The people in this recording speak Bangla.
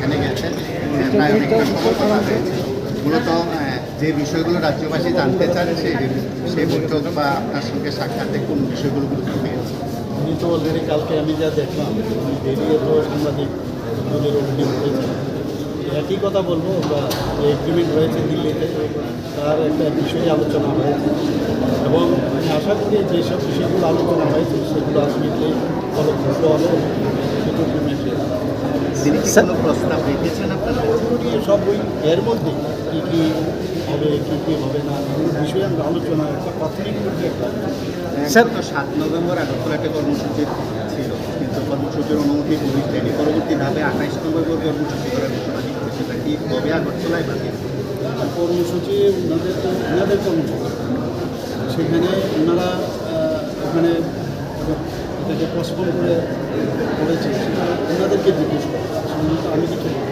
সেখানে গেছেন প্রায় অনেকটা সময় হয়েছে মূলত আহ, যে বিষয়গুলো রাজ্যবাসী জানতে চান সেই সেই বৈঠক বা আপনার সঙ্গে সাক্ষাতে কোন বিষয়গুলো গুরুত্ব পেয়েছে উনি তো অলরেডি কালকে আমি যা দেখলাম উনি বেরিয়ে তো সাংবাদিক ওদের অলরেডি বলেছেন একই কথা বলব বা যে এগ্রিমেন্ট হয়েছে দিল্লিতে তার একটা বিষয়ে আলোচনা হয়েছে। এবং আমি আশা করি যেসব বিষয়গুলো আলোচনা হয়েছে সেগুলো আলটিমেটলি ফলপ্রসূ হবে সেটু implement হবে। তিনি প্রস্তাব রেখেছেন আপনারা? সব ওই এর মধ্যে কী কী হবে কী কী হবে না বিষয়ে আমরা আলোচনা একটা প্রাথমিক মধ্যে স্যার তো সাত নভেম্বর আগরতলা একটা কর্মসূচি ছিল কিন্তু কর্মসূচির অনুমতি পুলিশ দেয়নি পরবর্তী ধাপে আঠাইশ নভেম্বর কর্মসূচি করার ঘোষণা দিচ্ছে সেটা কি কবে আগরতলায় বাতিল কর্মসূচি ওনাদের ওনাদের কর্মসূচি। সেখানে ওনারা ওখানে এটাকে পোস্টপোন করে করেছে সেটা